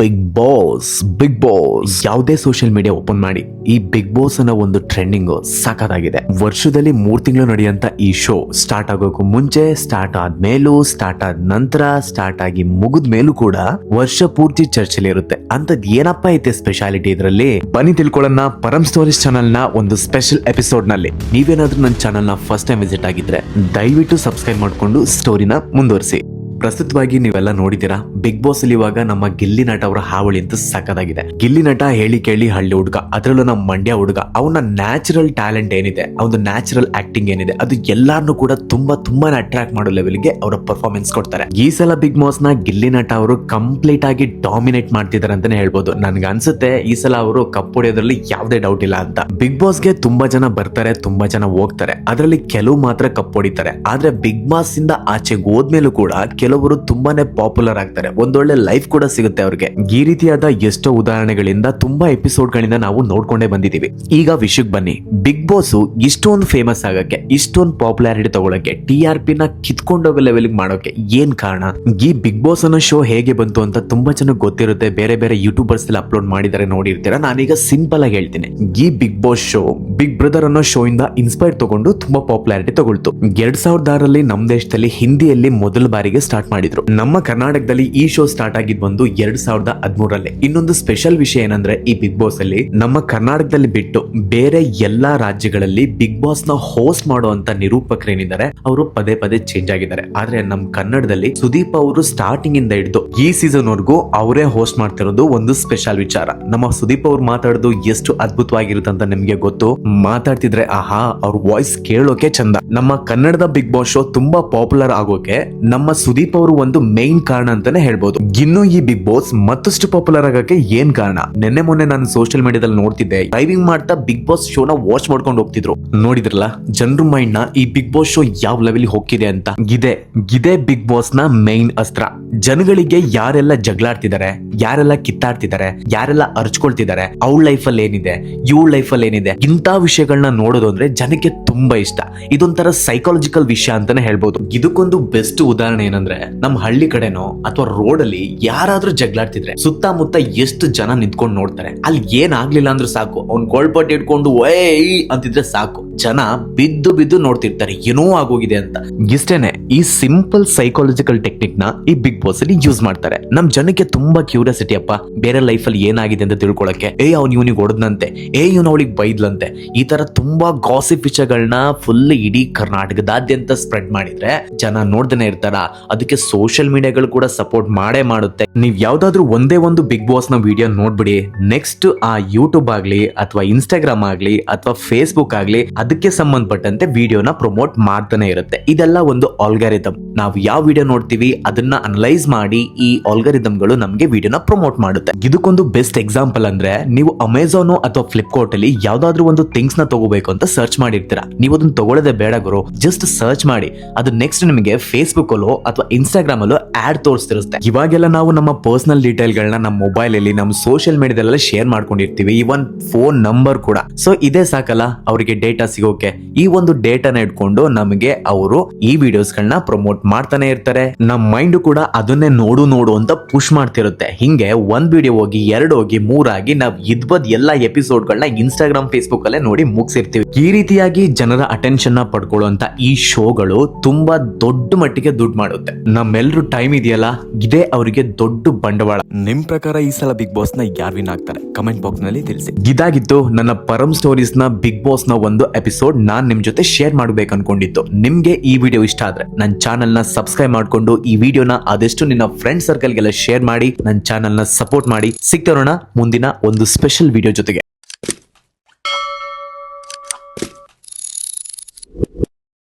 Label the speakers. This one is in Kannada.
Speaker 1: ಬಿಗ್ ಬಾಸ್ ಬಿಗ್ ಬಾಸ್ ಯಾವುದೇ ಸೋಷಿಯಲ್ ಮೀಡಿಯಾ ಓಪನ್ ಮಾಡಿ, ಈ ಬಿಗ್ ಬಾಸ್ ಅನ್ನೋ ಒಂದು ಟ್ರೆಂಡಿಂಗ್ ಸಖತ್ತಾಗಿದೆ. ವರ್ಷದಲ್ಲಿ ಮೂರ್ ತಿಂಗಳು ನಡೆಯುವಂತ ಈ ಶೋ ಸ್ಟಾರ್ಟ್ ಆಗೋಕು ಮುಂಚೆ ಸ್ಟಾರ್ಟ್ ಆದ್ಮೇಲೂ ಸ್ಟಾರ್ಟ್ ಆದ ನಂತರ ಸ್ಟಾರ್ಟ್ ಆಗಿ ಮುಗಿದ ಮೇಲೂ ಕೂಡ ವರ್ಷ ಪೂರ್ತಿ ಚರ್ಚೆಲಿ ಇರುತ್ತೆ. ಅಂತದ್ ಏನಪ್ಪ ಐತೆ ಸ್ಪೆಷಾಲಿಟಿ ಇದರಲ್ಲಿ? ಬನ್ನಿ ತಿಳ್ಕೊಳ್ಳೋಣ ಪರಮ್ ಸ್ಟೋರೀಸ್ ಚಾನಲ್ನ ಒಂದು ಸ್ಪೆಷಲ್ ಎಪಿಸೋಡ್ನಲ್ಲಿ. ನೀವೇನಾದ್ರೂ ನನ್ನ ಚಾನಲ್ನ ಫಸ್ಟ್ ಟೈಮ್ ವಿಸಿಟ್ ಆಗಿದ್ರೆ ದಯವಿಟ್ಟು ಸಬ್ಸ್ಕ್ರೈಬ್ ಮಾಡ್ಕೊಂಡು ಸ್ಟೋರಿನ ಮುಂದುವರಿಸಿ. ಪ್ರಸ್ತುತವಾಗಿ ನೀವೆಲ್ಲ ನೋಡಿದ್ದೀರಾ? ಬಿಗ್ ಬಾಸ್ ಅಲ್ಲಿ ಇವಾಗ ನಮ್ಮ ಗಿಲ್ಲಿ ನಟ ಅವರ ಹಾವಳಿ ಅಂತ ಸಖತ್ತಾಗಿದೆ. ಗಿಲ್ಲಿ ನಟ ಹೇಳಿ ಕೇಳಿ ಹಳ್ಳಿ ಹುಡುಗ, ಅದರಲ್ಲೂ ನಮ್ಮ ಮಂಡ್ಯ ಹುಡುಗ. ಅವನ ನ್ಯಾಚುರಲ್ ಟ್ಯಾಲೆಂಟ್ ಏನಿದೆ ಅವನ ನ್ಯಾಚುರಲ್ ಆಕ್ಟಿಂಗ್ ಏನಿದೆ, ಅದು ಎಲ್ಲಾರನ್ನೂ ಕೂಡ ತುಂಬಾ ತುಂಬಾನೇ ಅಟ್ರಾಕ್ಟ್ ಮಾಡೋ ಲೆವೆಲ್ಗೆ ಅವರ ಪರ್ಫಾರ್ಮೆನ್ಸ್ ಕೊಡ್ತಾರೆ. ಈ ಸಲ ಬಿಗ್ ಬಾಸ್ನ ಗಿಲ್ಲಿ ನಟ ಅವರು ಕಂಪ್ಲೀಟ್ ಆಗಿ ಡಾಮಿನೇಟ್ ಮಾಡ್ತಿದ್ದಾರೆ ಅಂತಾನೆ ಹೇಳ್ಬೋದು. ನನ್ಗೆ ಅನ್ಸುತ್ತೆ ಈ ಸಲ ಅವರು ಕಪ್ ಹೊಡೆಯೋದ್ರಲ್ಲಿ ಯಾವುದೇ ಡೌಟ್ ಇಲ್ಲ ಅಂತ. ಬಿಗ್ ಬಾಸ್ಗೆ ತುಂಬಾ ಜನ ಬರ್ತಾರೆ, ತುಂಬಾ ಜನ ಹೋಗ್ತಾರೆ. ಅದರಲ್ಲಿ ಕೆಲವು ಮಾತ್ರ ಕಪ್ ಹೊಡಿತಾರೆ. ಆದ್ರೆ ಬಿಗ್ ಬಾಸ್ ಇಂದ ಆಚೆಗೆ ಹೋದ್ಮೇಲೂ ಕೂಡ ಕೆಲವರು ತುಂಬಾನೇ ಪಾಪ್ಯುಲರ್ ಆಗ್ತಾರೆ. ಒಂದೊಳ್ಳೆ ಲೈಫ್ ಕೂಡ ಸಿಗುತ್ತೆ ಅವ್ರಿಗೆ. ಈ ರೀತಿಯಾದ ಎಷ್ಟೋ ಉದಾಹರಣೆಗಳಿಂದ ತುಂಬಾ ಎಪಿಸೋಡ್ ಗಳಿಂದ ನಾವು ನೋಡ್ಕೊಂಡೇ ಬಂದಿದ್ದೀವಿ. ಈಗ ವಿಷಯಕ್ಕೆ ಬನ್ನಿ. ಬಿಗ್ ಬಾಸ್ ಇಷ್ಟೊಂದು ಫೇಮಸ್ ಆಗಕ್ಕೆ, ಇಷ್ಟೊಂದು ಪಾಪ್ಯುಲಾರಿಟಿ ತಗೊಳಕ್ಕೆ ಟಿ ಆರ್ ಪಿ ನ ಕಿತ್ಕೊಂಡೋಗೋ ಲೆವೆಲ್ ಮಾಡೋಕೆ ಏನ್ ಕಾರಣ? ಈ ಬಿಗ್ ಬಾಸ್ ಅನ್ನೋ ಶೋ ಹೇಗೆ ಬಂತು ಅಂತ ತುಂಬಾ ಜನಕ್ಕೆ ಗೊತ್ತಿರುತ್ತೆ. ಬೇರೆ ಬೇರೆ ಯೂಟ್ಯೂಬರ್ಸ್ ಎಲ್ಲ ಅಪ್ಲೋಡ್ ಮಾಡಿದರೆ ನೋಡಿರ್ತೀರಾ? ನಾನೀಗ ಸಿಂಪಲ್ ಆಗಿ ಹೇಳ್ತೀನಿ. ಈ big boss show big brother ಅನ್ನೋ ಶೋ ಇಂದ ಇನ್ಸ್ಪೈರ್ ತಗೊಂಡು ತುಂಬಾ ಪಾಪ್ಯುಲಾರಿಟಿ ತಗೊಳ್ತು. ಎರಡ್ ಸಾವಿರದ ಆರಲ್ಲಿ ನಮ್ಮ ದೇಶದಲ್ಲಿ ಹಿಂದಿಯಲ್ಲಿ ಮೊದಲ ಬಾರಿಗೆ ಸ್ಟಾರ್ಟ್ ಮಾಡಿದ್ರು. ನಮ್ಮ ಕರ್ನಾಟಕದಲ್ಲಿ ಈ ಶೋ ಸ್ಟಾರ್ಟ್ ಆಗಿದ್ ಬಂದು ಎರಡ್ ಸಾವಿರದ ಹದಿಮೂರಲ್ಲೇ. ಇನ್ನೊಂದು ಸ್ಪೆಷಲ್ ವಿಷಯ ಏನಂದ್ರೆ ಈ ಬಿಗ್ ಬಾಸ್ ಅಲ್ಲಿ ನಮ್ಮ ಕರ್ನಾಟಕದಲ್ಲಿ ಬಿಟ್ಟು ಬೇರೆ ಎಲ್ಲಾ ರಾಜ್ಯಗಳಲ್ಲಿ ಬಿಗ್ ಬಾಸ್ನ ಹೋಸ್ಟ್ ಮಾಡುವಂತ ನಿರೂಪಕರೇನಿದ್ದಾರೆ ಅವರು ಪದೇ ಪದೇ ಚೇಂಜ್ ಆಗಿದ್ದಾರೆ. ಆದ್ರೆ ನಮ್ಮ ಕನ್ನಡದಲ್ಲಿ ಸುದೀಪ್ ಅವರು ಸ್ಟಾರ್ಟಿಂಗ್ ಇಂದ ಹಿಡಿದು ಈ ಸೀಸನ್ ವರ್ಗೂ ಅವರೇ ಹೋಸ್ಟ್ ಮಾಡ್ತಿರೋದು ಒಂದು ಸ್ಪೆಷಲ್ ವಿಚಾರ. ನಮ್ಮ ಸುದೀಪ್ ಅವರು ಮಾತಾಡೋದು ಎಷ್ಟು ಅದ್ಭುತವಾಗಿರುತ್ತೆ ಅಂತ ನಿಮ್ಗೆ ಗೊತ್ತು? ಮಾತಾಡ್ತಿದ್ರೆ ಆಹಾ, ಅವ್ರ ವಾಯ್ಸ್ ಕೇಳೋಕೆ ಚಂದ. ನಮ್ಮ ಕನ್ನಡದ ಬಿಗ್ ಬಾಸ್ ಶೋ ತುಂಬಾ ಪಾಪ್ಯುಲರ್ ಆಗೋಕೆ ನಮ್ಮ ಸುದೀಪ್ ಅವರು ಒಂದು ಮೇನ್ ಕಾರಣ ಅಂತಾನೆ ಹೇಳ್ಬೋದು. ಇನ್ನು ಈ ಬಿಗ್ ಬಾಸ್ ಮತ್ತಷ್ಟು ಪಾಪ್ಯುಲರ್ ಆಗಕ್ಕೆ ಏನ್ ಕಾರಣ? ನಿನ್ನೆ ಮೊನ್ನೆ ನಾನು ಸೋಷಿಯಲ್ ಮೀಡಿಯಾದಲ್ಲಿ ನೋಡ್ತಿದ್ದೆ ಡ್ರೈವಿಂಗ್ ಮಾಡ್ತಾ ಬಿಗ್ ಬಾಸ್ ಶೋನ ವಾಚ್ ಮಾಡ್ಕೊಂಡು ಹೋಗ್ತಿದ್ರು. ನೋಡಿದ್ರಲ್ಲ, ಜನರ ಮೈಂಡ್ನ ಈ ಬಿಗ್ ಬಾಸ್ ಶೋ ಯಾವ ಲೆವೆಲ್ ಹೋಗ್ತಿದೆ ಅಂತ? ಇದೆ, ಇದೇ ಬಿಗ್ ಬಾಸ್ನ ಮೇನ್ ಅಸ್ತ್ರ. ಜನಗಳಿಗೆ ಯಾರೆಲ್ಲ ಜಗಳಾಡ್ತಿದ್ದಾರೆ, ಯಾರೆಲ್ಲ ಕಿತ್ತಾಡ್ತಿದ್ದಾರೆ, ಯಾರೆಲ್ಲ ಅರ್ಚ್ಕೊಳ್ತಿದ್ದಾರೆ, ಅವಳ ಲೈಫ್ ಏನಿದೆ, ಇವಳ ಲೈಫ್ ಏನಿದೆ, ಇಂಥ ವಿಷಯಗಳನ್ನ ನೋಡೋದು ಅಂದ್ರೆ ಜನಕ್ಕೆ ತುಂಬಾ ಇಷ್ಟ. ಇದೊಂಥರ ಸೈಕಾಲಜಿಕಲ್ ವಿಷಯ ಅಂತಾನೆ ಹೇಳ್ಬೋದು. ಇದಕ್ಕೊಂದು ಬೆಸ್ಟ್ ಉದಾಹರಣೆ ಏನಂದ್ರೆ ನಮ್ಮ ಹಳ್ಳಿ ಕಡೆನೋ ಅಥವಾ ರೋಡ್ ಅಲ್ಲಿ ಯಾರಾದ್ರೂ ಜಗಳಾಡ್ತಿದ್ರೆ, ಸುತ್ತಮುತ್ತ ಎಷ್ಟು ಜನ ನಿಂತ್ಕೊಂಡು ನೋಡ್ತಾರೆ, ಅಲ್ಲಿ ಏನಾಗ್ಲಿಲ್ಲ ಅಂದ್ರೆ ಸಾಕು. ಅವ್ನ್ ಗೋಳ್ಪಟ್ಟು ಇಟ್ಕೊಂಡು ವೈ ಅಂತಿದ್ರೆ ಸಾಕು. ಜನ ಬಿದ್ದು ಬಿದ್ದು ನೋಡ್ತಿರ್ತಾರೆ, ಏನೋ ಆಗೋಗಿದೆ ಅಂತ. ಇಷ್ಟೇನೆ, ಈ ಸಿಂಪಲ್ ಸೈಕಾಲಜಿಕಲ್ ಟೆಕ್ನಿಕ್ನ ಈ ಬಿಗ್ ಅಲ್ಲಿ ಯೂಸ್ ಮಾಡ್ತಾರೆ. ನಮ್ ಜನಕ್ಕೆ ತುಂಬಾ ಕ್ಯೂರಿಯಾಸಿಟಿ ಅಪ್ಪ. ಬೇರೆ ಲೈಫ್ ಅಲ್ಲಿ ಏನಾಗಿದೆ ಅಂತ ತಿಳ್ಕೊಳಕ್ಕೆ. ಏ, ಅವ್ನು ಇವನಿಗೆ ಹೊಡೆದಂತೆ ಏ, ಇವನು ಅವಳಿಗೆ ಬೈದ್ಲಂತೆ. ಈ ತರ ತುಂಬಾ ಗಾಸಿಪ್ ವಿಷಯಗಳನ್ನ ಫುಲ್ ಇಡೀ ಕರ್ನಾಟಕದಾದ್ಯಂತ ಸ್ಪ್ರೆಡ್ ಮಾಡಿದ್ರೆ ಜನ ನೋಡ್ದೇನೆ ಇರ್ತಾರ. ಅದಕ್ಕೆ ಸೋಷಿಯಲ್ ಮೀಡಿಯಾಗಳು ಕೂಡ ಸಪೋರ್ಟ್ ಮಾಡೇ ಮಾಡುತ್ತೆ. ನೀವ್ ಯಾವ್ದಾದ್ರು ಒಂದೇ ಒಂದು ಬಿಗ್ ಬಾಸ್ನ ವಿಡಿಯೋ ನೋಡ್ಬಿಡಿ. ನೆಕ್ಸ್ಟ್ ಆ ಯೂಟ್ಯೂಬ್ ಆಗ್ಲಿ, ಅಥವಾ ಇನ್ಸ್ಟಾಗ್ರಾಮ್ ಆಗ್ಲಿ, ಅಥವಾ ಫೇಸ್ಬುಕ್ ಆಗ್ಲಿ, ಅದಕ್ಕೆ ಸಂಬಂಧಪಟ್ಟಂತೆ ವಿಡಿಯೋನ ಪ್ರಮೋಟ್ ಮಾಡ್ತಾನೆ ಇರುತ್ತೆ. ಇದೆಲ್ಲ ಒಂದು ಆಲ್ಗಾರಿದಮ್ ನಾವು ಯಾವ ವಿಡಿಯೋ ನೋಡ್ತೀವಿ, ಅದನ್ನ ಅನಲೈಸ್ ಮಾಡಿ ಈ ಆಲ್ಗರಿದಮ್ಗಳು ನಮಗೆ ವಿಡಿಯೋನ ಪ್ರಮೋಟ್ ಮಾಡುತ್ತೆ. ಇದಕ್ಕೊಂದು ಬೆಸ್ಟ್ ಎಕ್ಸಾಂಪಲ್ ಅಂದ್ರೆ ನೀವು ಅಮೆಝಾನ್ ಅಥವಾ ಫ್ಲಿಪ್ಕಾರ್ಟ್ ಅಲ್ಲಿ ಯಾವ್ದಾದ್ರು ಒಂದು ಥಿಂಗ್ಸ್ನ ತಗೋಬೇಕು ಅಂತ ಸರ್ಚ್ ಮಾಡಿರ್ತೀರಾ. ನೀವು ಅದನ್ನ ತಗೊಳ್ಳೋದೇ ಬೇಡ ಗುರು. ಜಸ್ಟ್ ಸರ್ಚ್ ಮಾಡಿ. ಅದು ನೆಕ್ಸ್ಟ್ ನಿಮಗೆ ಫೇಸ್ಬುಕ್ ಅಲ್ಲೋ ಅಥವಾ ಇನ್ಸ್ಟಾಗ್ರಾಮ್ ಅಲ್ಲೋ ಆಡ್ ತೋರಿಸ್ತಿರುತ್ತೆ. ಇವಾಗೆಲ್ಲ ನಾವು ನಮ್ಮ ಪರ್ಸನಲ್ ಡೀಟೇಲ್ ಗಳನ್ನ ನಮ್ಮ ಮೊಬೈಲ್ ಅಲ್ಲಿ, ನಮ್ಮ ಸೋಷಿಯಲ್ ಮೀಡಿಯಾದಲ್ಲೆಲ್ಲ ಶೇರ್ ಮಾಡ್ಕೊಂಡಿರ್ತೀವಿ. ಇವನ್ ಫೋನ್ ನಂಬರ್ ಕೂಡ. ಸೊ ಇದೇ ಸಾಕಲ್ಲ, ಅವರಿಗೆ ಡೇಟಾ ಸಿಗೋಕೆ. ಈ ಒಂದು ಡೇಟಾನ ಇಟ್ಕೊಂಡು ನಮಗೆ ಅವರು ಈ ವಿಡಿಯೋಸ್ ಗಳನ್ನ ಪ್ರಮೋಟ್ ಮಾಡ್ತಾನೆ ಇರ್ತಾರೆ. ನಮ್ಮ ಮೈಂಡ್ ಕೂಡ ಅದನ್ನೇ ನೋಡು ನೋಡು ಅಂತ ಪುಷ್ ಮಾಡ್ತಿರುತ್ತೆ. ಹಿಂಗೆ ಒಂದ್ ವಿಡಿಯೋ ಹೋಗಿ ಎರಡು ಹೋಗಿ ಮೂರಾಗಿ ನಾವ್ ಇದ್ಬದ್ ಎಲ್ಲಾ ಎಪಿಸೋಡ್ ಗಳನ್ನ ಇನ್ಸ್ಟಾಗ್ರಾಮ್ ಫೇಸ್ಬುಕ್ ಅಲ್ಲೇ ನೋಡಿ ಮುಗಿಸಿರ್ತೀವಿ. ಈ ರೀತಿಯಾಗಿ ಜನರ ಅಟೆನ್ಷನ್ನ ಪಡ್ಕೊಳ್ಳುವಂತ ಈ ಶೋಗಳು ತುಂಬಾ ದೊಡ್ಡ ಮಟ್ಟಿಗೆ ದುಡ್ಡು ಮಾಡುತ್ತೆ. ನಮ್ಮೆಲ್ರು ಟೈಮ್ ಇದೆಯಲ್ಲ ಇದೇ ಅವರಿಗೆ ದೊಡ್ಡ ಬಂಡವಾಳ. ನಿಮ್ ಪ್ರಕಾರ ಈ ಸಲ ಬಿಗ್ ಬಾಸ್ನ ಯಾರ್ ವಿನ್ ಆಗ್ತಾರೆ? ಕಮೆಂಟ್ ಬಾಕ್ಸ್ನಲ್ಲಿ ತಿಳಿಸಿ. ಇದಾಗಿತ್ತು ನನ್ನ ಪರಂ ಸ್ಟೋರೀಸ್ನ ಬಿಗ್ ಬಾಸ್ನ ಒಂದು ಎಪಿಸೋಡ್ ನಾನ್ ನಿಮ್ ಜೊತೆ ಶೇರ್ ಮಾಡ್ಬೇಕು ಅನ್ಕೊಂಡಿತ್ತು ನಿಮ್ಗೆ ಈ ವಿಡಿಯೋ ಇಷ್ಟ ಆದ್ರೆ ನನ್ನ ಚಾನಲ್ನ ಸಬ್ಸ್ಕ್ರೈಬ್ ಮಾಡ್ಕೊಂಡು ಈ ವಿಡಿಯೋನ ಆದಷ್ಟು ನಿನ್ನ ಫ್ರೆಂಡ್ ಸರ್ಕಲ್ ಗೆಲ್ಲ ಶೇರ್ ಮಾಡಿ ನನ್ನ ಚಾನಲ್ನ ಸಪೋರ್ಟ್ ಮಾಡಿ. ಸಿಗ್ತಾರೋಣ ಮುಂದಿನ ಒಂದು ಸ್ಪೆಷಲ್ ವಿಡಿಯೋ ಜೊತೆಗೆ.